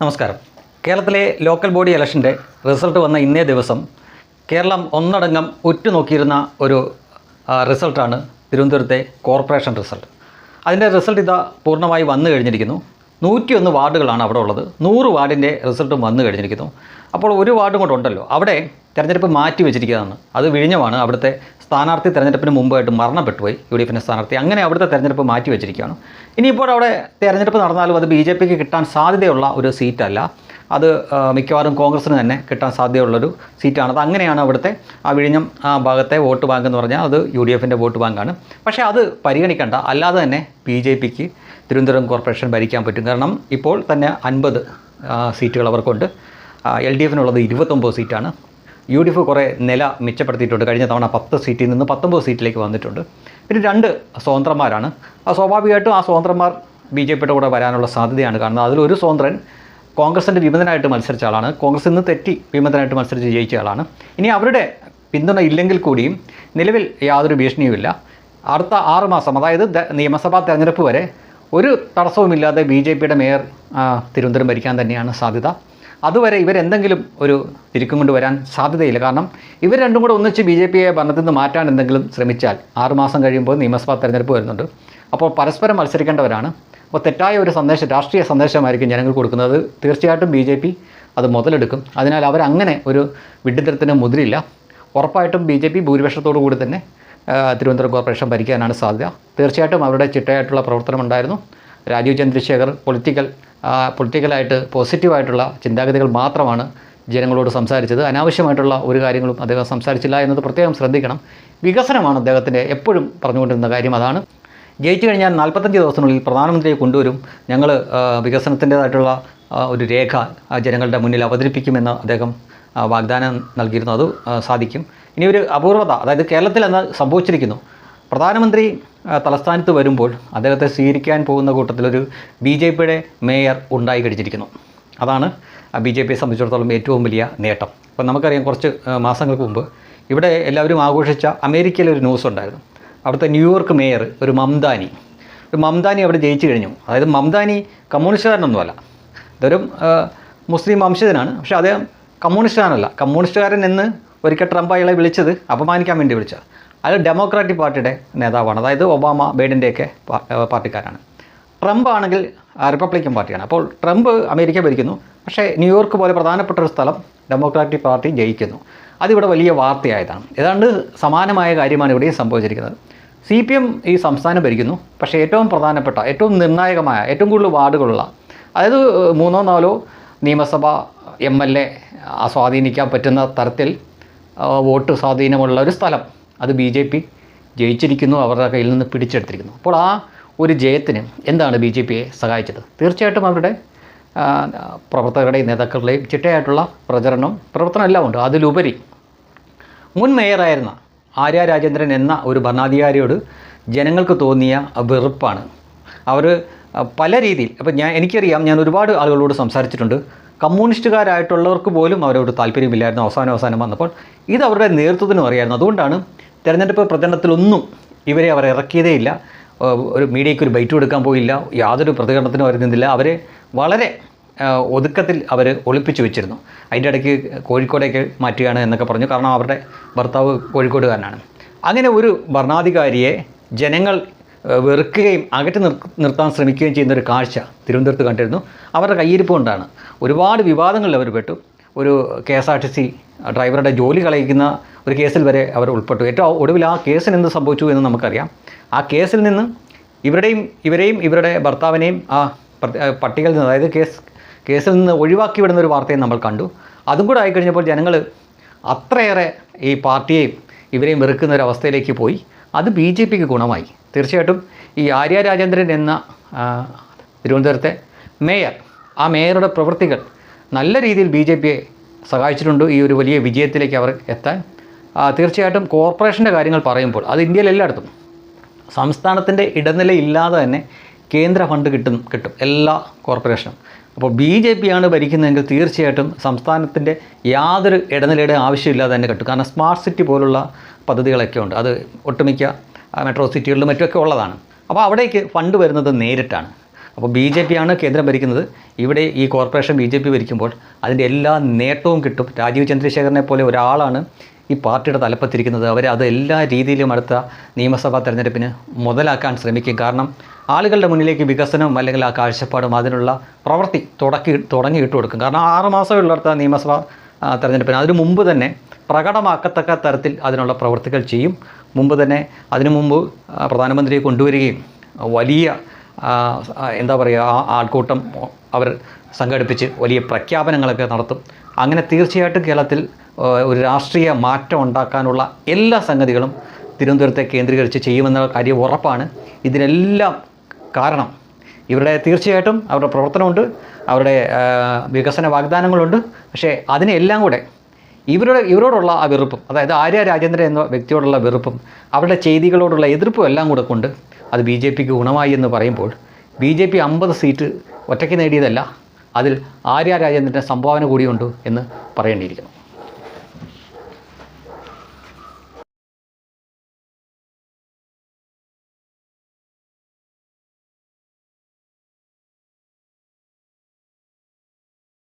നമസ്കാരം. കേരളത്തിലെ local body ഇലക്ഷന്റെ result വന്ന ഇന്നേ ദിവസം കേരളം ഒന്നടങ്കം ഉറ്റുനോക്കിയിരുന്ന ഒരു റിസൾട്ടാണ് തിരുവനന്തപുരത്തെ കോർപ്പറേഷൻ റിസൾട്ട്. അതിന്റെ റിസൾട്ട് ഇതാ പൂർണമായി വന്നു കഴിഞ്ഞിരിക്കുന്നു. നൂറ്റിയൊന്ന് വാർഡുകളാണ് അവിടെ ഉള്ളത്. നൂറ് വാർഡിന്റെ റിസൾട്ടും വന്നു കഴിഞ്ഞിരിക്കുന്നു. അപ്പോൾ ഒരു വാർഡും കൂടെ ഉണ്ടല്ലോ. അവിടെ തിരഞ്ഞെടുപ്പ് മാറ്റി വെച്ചിരിക്കുകയാണ്. അത് വിഴിഞ്ഞമാണ്. അവിടുത്തെ സ്ഥാനാർത്ഥി തിരഞ്ഞെടുപ്പിന് മുമ്പായിട്ട് മരണപ്പെട്ടുപോയി. യു ഡി എഫിന്റെ സ്ഥാനാർത്ഥി. അങ്ങനെ അവിടുത്തെ തിരഞ്ഞെടുപ്പ് മാറ്റി വെച്ചിരിക്കുകയാണ്. ഇനിയിപ്പോൾ അവിടെ തെരഞ്ഞെടുപ്പ് നടന്നാലും അത് ബി ജെ പിക്ക് കിട്ടാൻ സാധ്യതയുള്ള ഒരു സീറ്റല്ല. അത് മിക്കവാറും കോൺഗ്രസ്സിന് തന്നെ കിട്ടാൻ സാധ്യതയുള്ളൊരു സീറ്റാണ്. അത് അങ്ങനെയാണ് അവിടുത്തെ ആ വിഴിഞ്ഞം ഭാഗത്തെ വോട്ട് ബാങ്ക് എന്ന് പറഞ്ഞാൽ അത് യു ഡി എഫിന്റെ വോട്ട് ബാങ്കാണ്. പക്ഷേ അത് പരിഗണിക്കേണ്ട. അല്ലാതെ തന്നെ ബി ജെ പിക്ക് തിരുവനന്തപുരം കോർപ്പറേഷൻ ഭരിക്കാൻ പറ്റും. കാരണം ഇപ്പോൾ തന്നെ അൻപത് സീറ്റുകൾ അവർക്കുണ്ട്. എൽ ഡി എഫിനുള്ളത് ഇരുപത്തൊമ്പത് സീറ്റാണ്. യു ഡി എഫ് കുറേ നില മെച്ചപ്പെടുത്തിയിട്ടുണ്ട്. കഴിഞ്ഞ തവണ പത്ത് സീറ്റിൽ നിന്ന് പത്തൊമ്പത് സീറ്റിലേക്ക് വന്നിട്ടുണ്ട്. പിന്നെ രണ്ട് സ്വതന്ത്രന്മാരാണ്. ആ സ്വാഭാവികമായിട്ടും ആ സ്വതന്ത്രന്മാർ ബി ജെ പിയുടെ കൂടെ വരാനുള്ള സാധ്യതയാണ് കാരണം അതിലൊരു സ്വതന്ത്രൻ കോൺഗ്രസിന്റെ വിമതനായിട്ട് മത്സരിച്ച ആളാണ്. കോൺഗ്രസ് നിന്ന് തെറ്റി വിമതനായിട്ട് മത്സരിച്ച് ജയിച്ച ആളാണ്. ഇനി അവരുടെ പിന്തുണ ഇല്ലെങ്കിൽ കൂടിയും നിലവിൽ യാതൊരു ഭീഷണിയുമില്ല. അടുത്ത ആറ് മാസം അതായത് നിയമസഭാ തെരഞ്ഞെടുപ്പ് വരെ ഒരു തടസ്സവുമില്ലാതെ ബി ജെ പിയുടെ മേയർ തിരുവനന്തപുരം ഭരിക്കാൻ തന്നെയാണ് സാധ്യത. അതുവരെ ഇവരെന്തെങ്കിലും ഒരു തിരിക്കും കൊണ്ട് വരാൻ സാധ്യതയില്ല. കാരണം ഇവർ രണ്ടും കൂടെ ഒന്നിച്ച് ബി ജെ പിയെ ഭരണത്തിൽ നിന്ന് മാറ്റാൻ എന്തെങ്കിലും ശ്രമിച്ചാൽ ആറുമാസം കഴിയുമ്പോൾ നിയമസഭാ തെരഞ്ഞെടുപ്പ് വരുന്നുണ്ട്. അപ്പോൾ പരസ്പരം മത്സരിക്കേണ്ടവരാണ്. അപ്പോൾ തെറ്റായ ഒരു സന്ദേശം രാഷ്ട്രീയ സന്ദേശമായിരിക്കും ജനങ്ങൾ കൊടുക്കുന്നത്. തീർച്ചയായിട്ടും ബി ജെ പി അത് മുതലെടുക്കും. അതിനാൽ അവരങ്ങനെ ഒരു വിഡ്ഢിത്തരത്തിന് മുതിരില്ല. ഉറപ്പായിട്ടും ബി ജെ പി ഭൂരിപക്ഷത്തോടു കൂടി തന്നെ തിരുവനന്തപുരം കോർപ്പറേഷൻ ഭരിക്കാനാണ് സാധ്യത. തീർച്ചയായിട്ടും അവരുടെ ചിട്ടയായിട്ടുള്ള പ്രവർത്തനമുണ്ടായിരുന്നു. രാജീവ് ചന്ദ്രശേഖർ പൊളിറ്റിക്കൽ പൊളിറ്റിക്കലായിട്ട് പോസിറ്റീവായിട്ടുള്ള ചിന്താഗതികൾ മാത്രമാണ് ജനങ്ങളോട് സംസാരിച്ചത്. അനാവശ്യമായിട്ടുള്ള ഒരു കാര്യങ്ങളും അദ്ദേഹം സംസാരിച്ചില്ല എന്നത് പ്രത്യേകം ശ്രദ്ധിക്കണം. വികസനമാണ് അദ്ദേഹത്തിന്റെ എപ്പോഴും പറഞ്ഞുകൊണ്ടിരുന്ന കാര്യം. അതാണ് ജയിച്ചു കഴിഞ്ഞാൽ നാൽപ്പത്തഞ്ച് ദിവസത്തിനുള്ളിൽ പ്രധാനമന്ത്രിയെ കൊണ്ടുവരും. ഞങ്ങൾ വികസനത്തിന്റേതായിട്ടുള്ള ഒരു രേഖ ജനങ്ങളുടെ മുന്നിൽ അവതരിപ്പിക്കുമെന്ന് അദ്ദേഹം വാഗ്ദാനം നൽകിയിരുന്നു. അത് സാധിക്കും. ഇനി ഒരു അപൂർവത അതായത് കേരളത്തിൽ അന്ന് സംഭവിച്ചിരിക്കുന്നു. പ്രധാനമന്ത്രി തലസ്ഥാനത്ത് വരുമ്പോൾ അദ്ദേഹത്തെ സ്വീകരിക്കാൻ പോകുന്ന കൂട്ടത്തിലൊരു ബി ജെ പിയുടെ മേയർ ഉണ്ടായി കഴിച്ചിരിക്കുന്നു അതാണ് ബി ജെ പിയെ സംബന്ധിച്ചിടത്തോളം ഏറ്റവും വലിയ നേട്ടം. അപ്പോൾ നമുക്കറിയാം കുറച്ച് മാസങ്ങൾക്ക് മുമ്പ് ഇവിടെ എല്ലാവരും ആഘോഷിച്ച അമേരിക്കയിലെ ഒരു ന്യൂസ് ഉണ്ടായിരുന്നു. അവിടുത്തെ ന്യൂയോർക്ക് മേയർ ഒരു മംദാനി. ഒരു മംദാനി അവിടെ ജയിച്ചു കഴിഞ്ഞു. അതായത് മംദാനി കമ്മ്യൂണിസ്റ്റുകാരനൊന്നുമല്ല. ഇതൊരു മുസ്ലിം വംശജനാണ്. പക്ഷേ അദ്ദേഹം കമ്മ്യൂണിസ്റ്റുകാരനല്ല. കമ്മ്യൂണിസ്റ്റുകാരൻ എന്ന് ഒരിക്കൽ ട്രംപ് അയാളെ വിളിച്ചത് അപമാനിക്കാൻ വേണ്ടി വിളിച്ച അയാൾ ഡെമോക്രാറ്റിക് പാർട്ടിയുടെ നേതാവാണ്. അതായത് ഒബാമ ബൈഡന്റെയൊക്കെ പാർട്ടിക്കാരാണ്. ട്രംപ് ആണെങ്കിൽ റിപ്പബ്ലിക്കൻ പാർട്ടിയാണ്. അപ്പോൾ ട്രംപ് അമേരിക്ക ഭരിക്കുന്നു. പക്ഷേ ന്യൂയോർക്ക് പോലെ പ്രധാനപ്പെട്ട ഒരു സ്ഥലം ഡെമോക്രാറ്റിക് പാർട്ടി ജയിക്കുന്നു. അതിവിടെ വലിയ വാർത്തയായതാണ്. ഏതാണ്ട് സമാനമായ കാര്യമാണ് ഇവിടെയും സംഭവിച്ചിരിക്കുന്നത്. സി പി എം ഈ സംസ്ഥാനം ഭരിക്കുന്നു. പക്ഷേ ഏറ്റവും പ്രധാനപ്പെട്ട ഏറ്റവും നിർണായകമായ ഏറ്റവും കൂടുതൽ വാർഡുകളുള്ള അതായത് മൂന്നോ നാലോ നിയമസഭ എം എൽ എ സ്വാധീനിക്കാൻ പറ്റുന്ന തരത്തിൽ വോട്ട് സ്വാധീനമുള്ള ഒരു സ്ഥലം അത് ബി ജെ പി ജയിച്ചിരിക്കുന്നു അവരുടെ കയ്യിൽ നിന്ന് പിടിച്ചെടുത്തിരിക്കുന്നു. അപ്പോൾ ആ ഒരു ജയത്തിന് എന്താണ് ബി ജെ പിയെ സഹായിച്ചത്? തീർച്ചയായിട്ടും അവരുടെ പ്രവർത്തകരുടെയും നേതാക്കളുടെയും ചിട്ടയായിട്ടുള്ള പ്രചരണം പ്രവർത്തനം എല്ലാം ഉണ്ട്. അതിലുപരി മുൻ മേയറായിരുന്ന ആര്യ രാജേന്ദ്രൻ എന്ന ഒരു ഭരണാധികാരിയോട് ജനങ്ങൾക്ക് തോന്നിയ വെറുപ്പാണ്. അവർ പല രീതിയിൽ അപ്പോൾ ഞാൻ എനിക്കറിയാം ഞാൻ ഒരുപാട് ആളുകളോട് സംസാരിച്ചിട്ടുണ്ട്. കമ്മ്യൂണിസ്റ്റുകാരായിട്ടുള്ളവർക്ക് പോലും അവരോട് താല്പര്യമില്ലായിരുന്നു അവസാനം അവസാനം വന്നപ്പോൾ. ഇത് അവരുടെ നേതൃത്വത്തിനും അറിയായിരുന്നു. അതുകൊണ്ടാണ് തെരഞ്ഞെടുപ്പ് പ്രചരണത്തിലൊന്നും ഇവരെ അവർ ഇറക്കിയതേയില്ല ഒരു മീഡിയയ്ക്ക് ഒരു ബൈറ്റ് കൊടുക്കാൻ പോയില്ല. യാതൊരു പ്രതികരണത്തിനും അവർ അവരെ വളരെ ഒതുക്കത്തിൽ അവർ ഒളിപ്പിച്ചു വെച്ചിരുന്നു. അതിന്റെ ഇടയ്ക്ക് കോഴിക്കോടേക്ക് മാറ്റുകയാണ് എന്നൊക്കെ പറഞ്ഞു. കാരണം അവരുടെ ഭർത്താവ് കോഴിക്കോടുകാരനാണ്. അങ്ങനെ ഒരു ഭരണാധികാരിയെ ജനങ്ങൾ വെറുക്കുകയും അകറ്റി നിർ നിർത്താൻ ശ്രമിക്കുകയും ചെയ്യുന്ന ഒരു കാഴ്ച തിരുവനന്തപുരത്ത് കണ്ടിരുന്നു. അവരുടെ കയ്യിരിപ്പ് കൊണ്ടാണ്. ഒരുപാട് വിവാദങ്ങളിൽ അവർ പെട്ടു. ഒരു K S R T C ഡ്രൈവറുടെ ജോലി കളയിക്കുന്ന ഒരു കേസിൽ വരെ അവർ ഉൾപ്പെട്ടു. ഏറ്റവും ഒടുവിൽ ആ കേസിന് എന്ത് സംഭവിച്ചു എന്ന് നമുക്കറിയാം. ആ കേസിൽ നിന്ന് ഇവരുടെയും ഇവരെയും ഇവരുടെ ഭർത്താവിനെയും ആ പട്ടികയിൽ നിന്ന് അതായത് കേസ് കേസിൽ നിന്ന് ഒഴിവാക്കി വിടുന്ന ഒരു വാർത്തയും നമ്മൾ കണ്ടു. അതും കൂടെ ആയിക്കഴിഞ്ഞപ്പോൾ ജനങ്ങൾ അത്രയേറെ ഈ പാർട്ടിയെയും ഇവരെയും വെറുക്കുന്ന ഒരു അവസ്ഥയിലേക്ക് പോയി. അത് ബി ജെ പിക്ക് ഗുണമായി. തീർച്ചയായിട്ടും ഈ ആര്യ രാജേന്ദ്രൻ എന്ന തിരുവനന്തപുരത്തെ മേയർ ആ മേയറുടെ പ്രവൃത്തികൾ നല്ല രീതിയിൽ ബി ജെ പിയെ സഹായിച്ചിട്ടുണ്ട് ഈ ഒരു വലിയ വിജയത്തിലേക്ക് അവർ എത്താൻ. തീർച്ചയായിട്ടും കോർപ്പറേഷന്റെ കാര്യങ്ങൾ പറയുമ്പോൾ അത് ഇന്ത്യയിൽ എല്ലായിടത്തും. സംസ്ഥാനത്തിന്റെ ഇടനില ഇല്ലാതെ തന്നെ കേന്ദ്ര ഫണ്ട് കിട്ടും കിട്ടും എല്ലാ കോർപ്പറേഷനും. അപ്പോൾ ബി ജെ പി ആണ് ഭരിക്കുന്നതെങ്കിൽ തീർച്ചയായിട്ടും സംസ്ഥാനത്തിന്റെ യാതൊരു ഇടനിലയുടെ ആവശ്യമില്ലാതെ തന്നെ കിട്ടും. കാരണം സ്മാർട്ട് സിറ്റി പോലുള്ള പദ്ധതികളൊക്കെ ഉണ്ട്. അത് ഒട്ടുമിക്ക മെട്രോ സിറ്റികളിലും മറ്റുമൊക്കെ ഉള്ളതാണ്. അപ്പോൾ അവിടേക്ക് ഫണ്ട് വരുന്നത് നേരിട്ടാണ്. അപ്പോൾ ബി ജെ പിയാണ് കേന്ദ്രം ഭരിക്കുന്നത്. ഇവിടെ ഈ കോർപ്പറേഷൻ ബി ജെ പി ഭരിക്കുമ്പോൾ അതിന്റെ എല്ലാ നേട്ടവും കിട്ടും. രാജീവ് ചന്ദ്രശേഖരനെ പോലെ ഒരാളാണ് ഈ പാർട്ടിയുടെ തലപ്പത്തിരിക്കുന്നത്. അവർ അത് എല്ലാ രീതിയിലും അടുത്ത നിയമസഭാ തെരഞ്ഞെടുപ്പിന് മുതലാക്കാൻ ശ്രമിക്കും. കാരണം ആളുകളുടെ മുന്നിലേക്ക് വികസനം അല്ലെങ്കിൽ ആ കാഴ്ചപ്പാടും അതിനുള്ള പ്രവൃത്തി തുടക്കി തുടങ്ങി ഇട്ട് കൊടുക്കും. കാരണം ആറ് ഉള്ള അടുത്ത നിയമസഭാ തെരഞ്ഞെടുപ്പിന്. അതിനു മുമ്പ് തന്നെ പ്രകടമാക്കത്തക്ക തരത്തിൽ അതിനുള്ള പ്രവൃത്തികൾ ചെയ്യും. മുമ്പ് തന്നെ അതിനു മുമ്പ് പ്രധാനമന്ത്രിയെ കൊണ്ടുവരികയും വലിയ എന്താ പറയുക ആ ആൾക്കൂട്ടം അവർ സംഘടിപ്പിച്ച് വലിയ പ്രഖ്യാപനങ്ങളൊക്കെ നടത്തും. അങ്ങനെ തീർച്ചയായിട്ടും കേരളത്തിൽ ഒരു രാഷ്ട്രീയ മാറ്റം ഉണ്ടാക്കാനുള്ള എല്ലാ സംഗതികളും തിരുവനന്തപുരത്തെ കേന്ദ്രീകരിച്ച് ചെയ്യുമെന്ന കാര്യം ഉറപ്പാണ്. ഇതിനെല്ലാം കാരണം ഇവരുടെ തീർച്ചയായിട്ടും അവരുടെ പ്രവർത്തനമുണ്ട് അവരുടെ വികസന വാഗ്ദാനങ്ങളുണ്ട്. പക്ഷേ അതിനെല്ലാം കൂടെ ഇവരുടെ ഇവരോടുള്ള ആ വെറുപ്പും അതായത് ആര്യ രാജേന്ദ്രൻ എന്ന വ്യക്തിയോടുള്ള വെറുപ്പും അവരുടെ ചെയ്തികളോടുള്ള എതിർപ്പും എല്ലാം കൂടെ കൊണ്ട് അത് ബി ജെ പിക്ക് ഗുണമായി എന്ന് പറയുമ്പോൾ ബി ജെ പി അമ്പത് സീറ്റ് ഒറ്റയ്ക്ക് നേടിയതല്ല. അതിൽ ആര്യ രാജേന്ദ്രന്റെ സംഭാവന കൂടിയുണ്ട് എന്ന് പറയേണ്ടിയിരിക്കുന്നു.